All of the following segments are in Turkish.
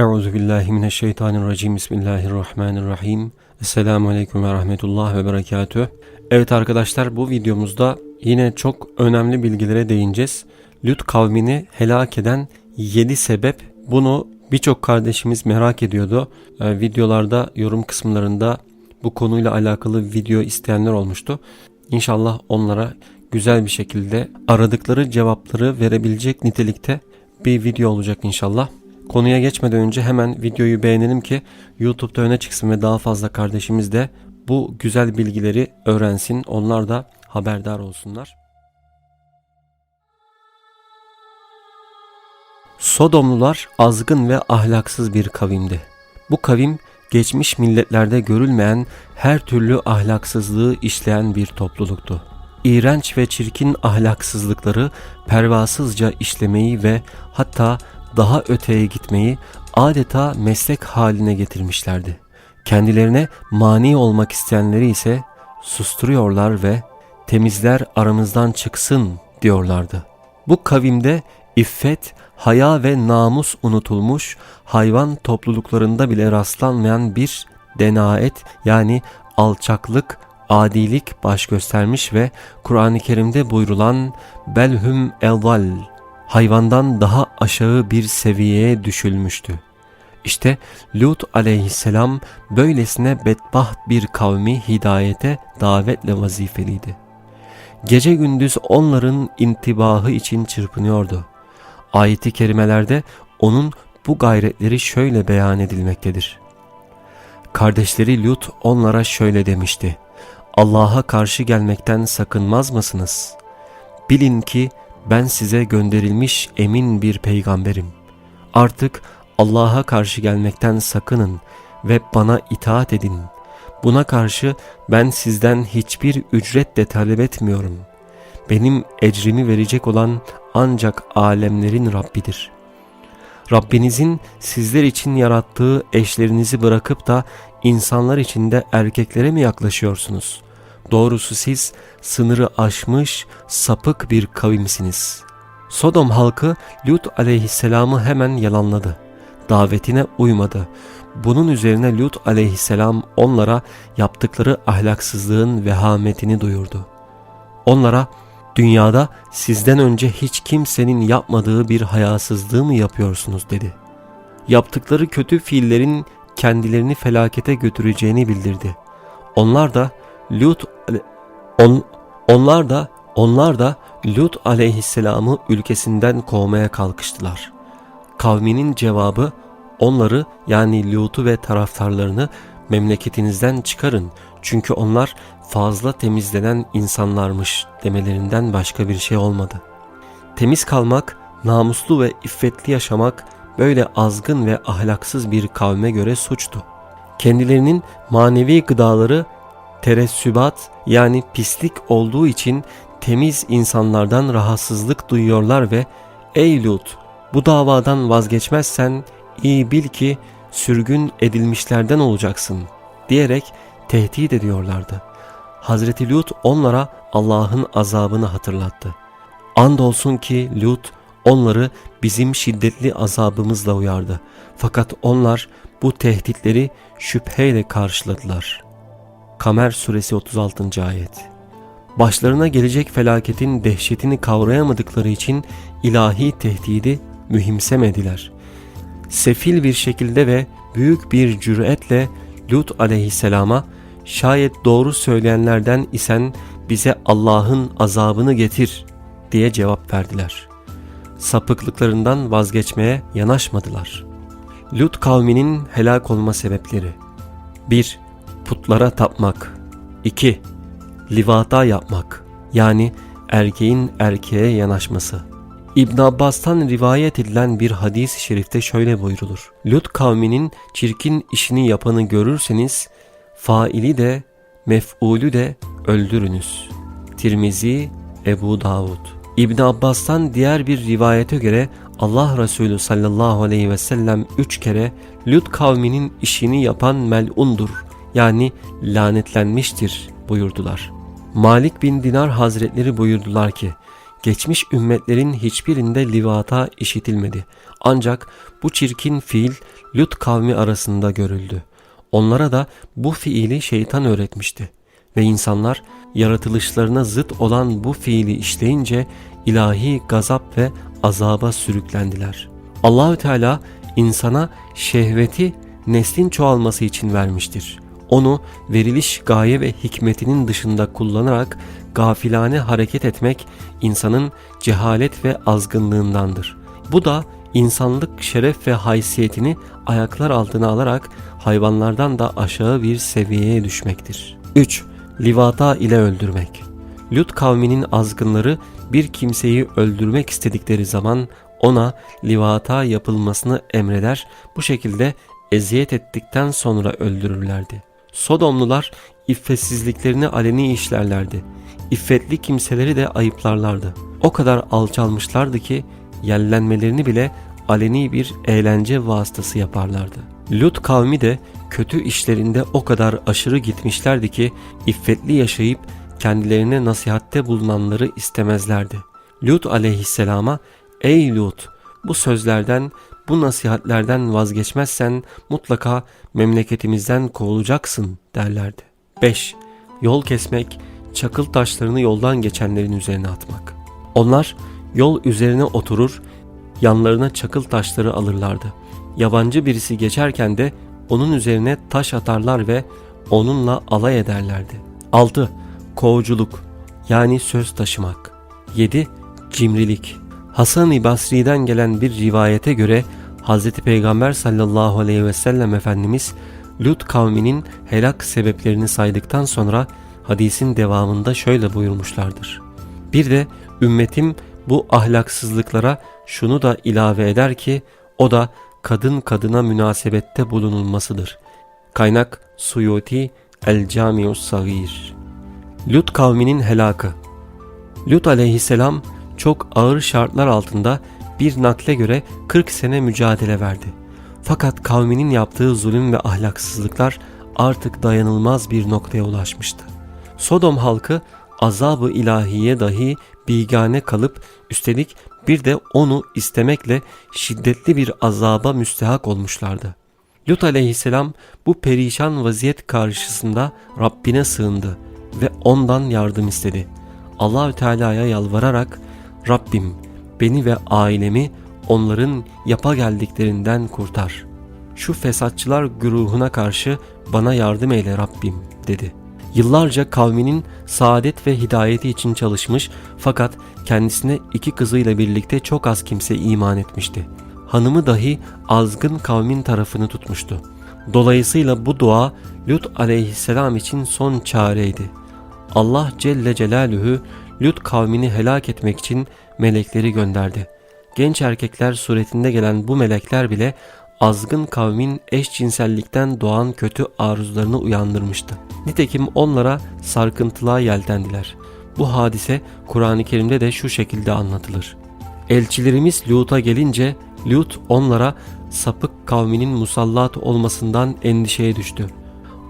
Euzu billahi mineşşeytanirracim. Bismillahirrahmanirrahim. Esselamu aleyküm ve rahmetullah ve berekatüh. Evet arkadaşlar bu videomuzda yine çok önemli bilgilere değineceğiz. Lut kavmini helak eden 7 sebep. Bunu birçok kardeşimiz merak ediyordu. Ee, videolarda yorum kısımlarında bu konuyla alakalı video isteyenler olmuştu. İnşallah onlara güzel bir şekilde aradıkları cevapları verebilecek nitelikte bir video olacak inşallah. Konuya geçmeden önce hemen videoyu beğenelim ki YouTube'da öne çıksın ve daha fazla kardeşimiz de bu güzel bilgileri öğrensin. Onlar da haberdar olsunlar. Sodomlular azgın ve ahlaksız bir kavimdi. Bu kavim geçmiş milletlerde görülmeyen her türlü ahlaksızlığı işleyen bir topluluktu. İğrenç ve çirkin ahlaksızlıkları pervasızca işlemeyi ve hatta daha öteye gitmeyi adeta meslek haline getirmişlerdi. Kendilerine mani olmak isteyenleri ise susturuyorlar ve temizler aramızdan çıksın diyorlardı. Bu kavimde iffet, haya ve namus unutulmuş, hayvan topluluklarında bile rastlanmayan bir denaet yani alçaklık, adilik baş göstermiş ve Kur'an-ı Kerim'de buyrulan belhum elval hayvandan daha aşağı bir seviyeye düşülmüştü. İşte Lut aleyhisselam böylesine bedbaht bir kavmi hidayete davetle vazifeliydi. Gece gündüz onların intibahı için çırpınıyordu. Ayeti kerimelerde onun bu gayretleri şöyle beyan edilmektedir. Kardeşleri Lut onlara şöyle demişti. Allah'a karşı gelmekten sakınmaz mısınız? Bilin ki ben size gönderilmiş emin bir peygamberim. Artık Allah'a karşı gelmekten sakının ve bana itaat edin. Buna karşı ben sizden hiçbir ücret de talep etmiyorum. Benim ecrimi verecek olan ancak alemlerin Rabbidir. Rabbinizin sizler için yarattığı eşlerinizi bırakıp da insanlar içinde erkeklere mi yaklaşıyorsunuz? Doğrusu siz sınırı aşmış sapık bir kavimsiniz. Sodom halkı Lut aleyhisselamı hemen yalanladı. Davetine uymadı. Bunun üzerine Lut aleyhisselam onlara yaptıkları ahlaksızlığın vehametini duyurdu. Onlara dünyada sizden önce hiç kimsenin yapmadığı bir hayasızlığı mı yapıyorsunuz dedi. Yaptıkları kötü fiillerin kendilerini felakete götüreceğini bildirdi. Onlar da Lut on, onlar da onlar da Lut aleyhisselamı ülkesinden kovmaya kalkıştılar. Kavminin cevabı onları yani Lut'u ve taraftarlarını memleketinizden çıkarın çünkü onlar fazla temizlenen insanlarmış demelerinden başka bir şey olmadı. Temiz kalmak, namuslu ve iffetli yaşamak böyle azgın ve ahlaksız bir kavme göre suçtu. Kendilerinin manevi gıdaları teressübat yani pislik olduğu için temiz insanlardan rahatsızlık duyuyorlar ve ''Ey Lut bu davadan vazgeçmezsen iyi bil ki sürgün edilmişlerden olacaksın.'' diyerek tehdit ediyorlardı. Hazreti Lut onlara Allah'ın azabını hatırlattı. Andolsun ki Lut onları bizim şiddetli azabımızla uyardı. Fakat onlar bu tehditleri şüpheyle karşıladılar.'' Kamer suresi 36. ayet. Başlarına gelecek felaketin dehşetini kavrayamadıkları için ilahi tehdidi mühimsemediler. Sefil bir şekilde ve büyük bir cüretle Lut aleyhisselama şayet doğru söyleyenlerden isen bize Allah'ın azabını getir diye cevap verdiler. Sapıklıklarından vazgeçmeye yanaşmadılar. Lut kavminin helak olma sebepleri 1 putlara tapmak. 2. Livada yapmak yani erkeğin erkeğe yanaşması. İbn Abbas'tan rivayet edilen bir hadis-i şerifte şöyle buyrulur. Lut kavminin çirkin işini yapanı görürseniz faili de mef'ulü de öldürünüz. Tirmizi, Ebu Davud. İbn Abbas'tan diğer bir rivayete göre Allah Resulü sallallahu aleyhi ve sellem üç kere Lut kavminin işini yapan melundur yani lanetlenmiştir buyurdular. Malik bin Dinar Hazretleri buyurdular ki, geçmiş ümmetlerin hiçbirinde livata işitilmedi. Ancak bu çirkin fiil Lut kavmi arasında görüldü. Onlara da bu fiili şeytan öğretmişti. Ve insanlar yaratılışlarına zıt olan bu fiili işleyince ilahi gazap ve azaba sürüklendiler. Allahü Teala insana şehveti neslin çoğalması için vermiştir. Onu veriliş gaye ve hikmetinin dışında kullanarak gafilane hareket etmek insanın cehalet ve azgınlığındandır. Bu da insanlık şeref ve haysiyetini ayaklar altına alarak hayvanlardan da aşağı bir seviyeye düşmektir. 3. Livata ile öldürmek Lut kavminin azgınları bir kimseyi öldürmek istedikleri zaman ona livata yapılmasını emreder, bu şekilde eziyet ettikten sonra öldürürlerdi. Sodomlular iffetsizliklerini aleni işlerlerdi. İffetli kimseleri de ayıplarlardı. O kadar alçalmışlardı ki yellenmelerini bile aleni bir eğlence vasıtası yaparlardı. Lut kavmi de kötü işlerinde o kadar aşırı gitmişlerdi ki iffetli yaşayıp kendilerine nasihatte bulunanları istemezlerdi. Lut aleyhisselama ''Ey Lut bu sözlerden bu nasihatlerden vazgeçmezsen mutlaka memleketimizden kovulacaksın derlerdi. 5. Yol kesmek, çakıl taşlarını yoldan geçenlerin üzerine atmak. Onlar yol üzerine oturur, yanlarına çakıl taşları alırlardı. Yabancı birisi geçerken de onun üzerine taş atarlar ve onunla alay ederlerdi. 6. Kovuculuk yani söz taşımak. 7. Cimrilik. Hasan-ı Basri'den gelen bir rivayete göre Hz. Peygamber sallallahu aleyhi ve sellem Efendimiz Lut kavminin helak sebeplerini saydıktan sonra hadisin devamında şöyle buyurmuşlardır. Bir de ümmetim bu ahlaksızlıklara şunu da ilave eder ki o da kadın kadına münasebette bulunulmasıdır. Kaynak Suyuti El Camius Sagir Lut kavminin helakı Lut aleyhisselam çok ağır şartlar altında bir nakle göre 40 sene mücadele verdi. Fakat kavminin yaptığı zulüm ve ahlaksızlıklar artık dayanılmaz bir noktaya ulaşmıştı. Sodom halkı azabı ilahiye dahi bigane kalıp üstelik bir de onu istemekle şiddetli bir azaba müstehak olmuşlardı. Lut aleyhisselam bu perişan vaziyet karşısında Rabbine sığındı ve ondan yardım istedi. Allahü Teala'ya yalvararak Rabbim beni ve ailemi onların yapa geldiklerinden kurtar. Şu fesatçılar güruhuna karşı bana yardım eyle Rabbim dedi. Yıllarca kavminin saadet ve hidayeti için çalışmış fakat kendisine iki kızıyla birlikte çok az kimse iman etmişti. Hanımı dahi azgın kavmin tarafını tutmuştu. Dolayısıyla bu dua Lut aleyhisselam için son çareydi. Allah Celle Celaluhu Lut kavmini helak etmek için melekleri gönderdi. Genç erkekler suretinde gelen bu melekler bile azgın kavmin eşcinsellikten doğan kötü arzularını uyandırmıştı. Nitekim onlara sarkıntılığa yeltendiler. Bu hadise Kur'an-ı Kerim'de de şu şekilde anlatılır. Elçilerimiz Lut'a gelince Lut onlara sapık kavminin musallat olmasından endişeye düştü.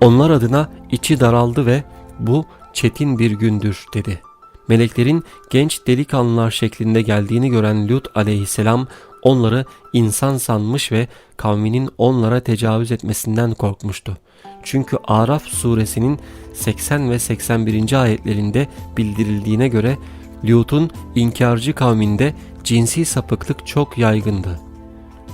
Onlar adına içi daraldı ve bu çetin bir gündür dedi. Meleklerin genç delikanlılar şeklinde geldiğini gören Lut aleyhisselam onları insan sanmış ve kavminin onlara tecavüz etmesinden korkmuştu. Çünkü Araf suresinin 80 ve 81. ayetlerinde bildirildiğine göre Lut'un inkarcı kavminde cinsi sapıklık çok yaygındı.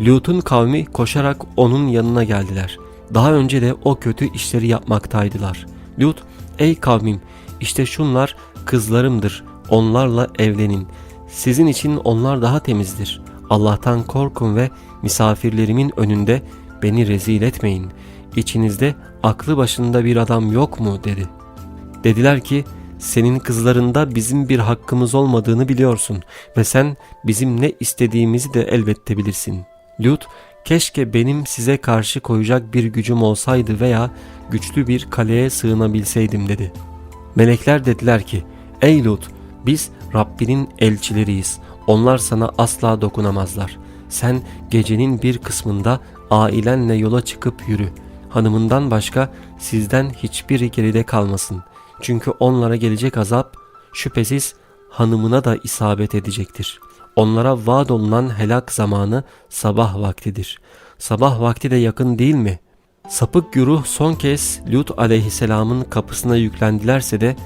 Lut'un kavmi koşarak onun yanına geldiler. Daha önce de o kötü işleri yapmaktaydılar. Lut, ey kavmim işte şunlar kızlarımdır, onlarla evlenin. Sizin için onlar daha temizdir. Allah'tan korkun ve misafirlerimin önünde beni rezil etmeyin. İçinizde aklı başında bir adam yok mu dedi. Dediler ki senin kızlarında bizim bir hakkımız olmadığını biliyorsun ve sen bizim ne istediğimizi de elbette bilirsin. Lut keşke benim size karşı koyacak bir gücüm olsaydı veya güçlü bir kaleye sığınabilseydim dedi. Melekler dediler ki ey Lut biz Rabbinin elçileriyiz onlar sana asla dokunamazlar. Sen gecenin bir kısmında ailenle yola çıkıp yürü. Hanımından başka sizden hiçbiri geride kalmasın. Çünkü onlara gelecek azap şüphesiz hanımına da isabet edecektir. Onlara vaat olunan helak zamanı sabah vaktidir. Sabah vakti de yakın değil mi? Sapık güruh son kez Lut aleyhisselamın kapısına yüklendilerse de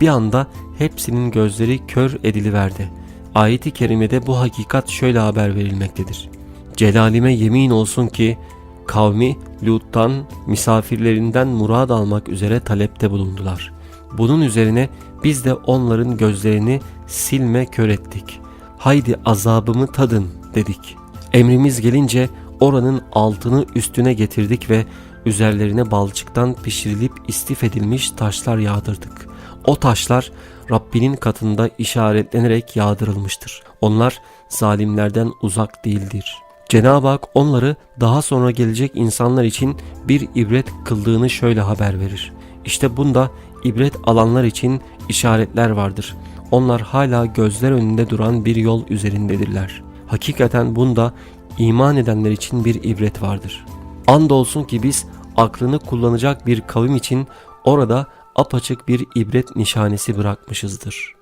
bir anda hepsinin gözleri kör ediliverdi. Ayet-i kerimede bu hakikat şöyle haber verilmektedir. Celalime yemin olsun ki kavmi Lut'tan misafirlerinden murad almak üzere talepte bulundular. Bunun üzerine biz de onların gözlerini silme kör ettik. Haydi azabımı tadın dedik. Emrimiz gelince oranın altını üstüne getirdik ve üzerlerine balçıktan pişirilip istif edilmiş taşlar yağdırdık. O taşlar Rabbinin katında işaretlenerek yağdırılmıştır. Onlar zalimlerden uzak değildir. Cenab-ı Hak onları daha sonra gelecek insanlar için bir ibret kıldığını şöyle haber verir. İşte bunda ibret alanlar için işaretler vardır. Onlar hala gözler önünde duran bir yol üzerindedirler. Hakikaten bunda iman edenler için bir ibret vardır. Andolsun ki biz aklını kullanacak bir kavim için orada apaçık bir ibret nişanesi bırakmışızdır.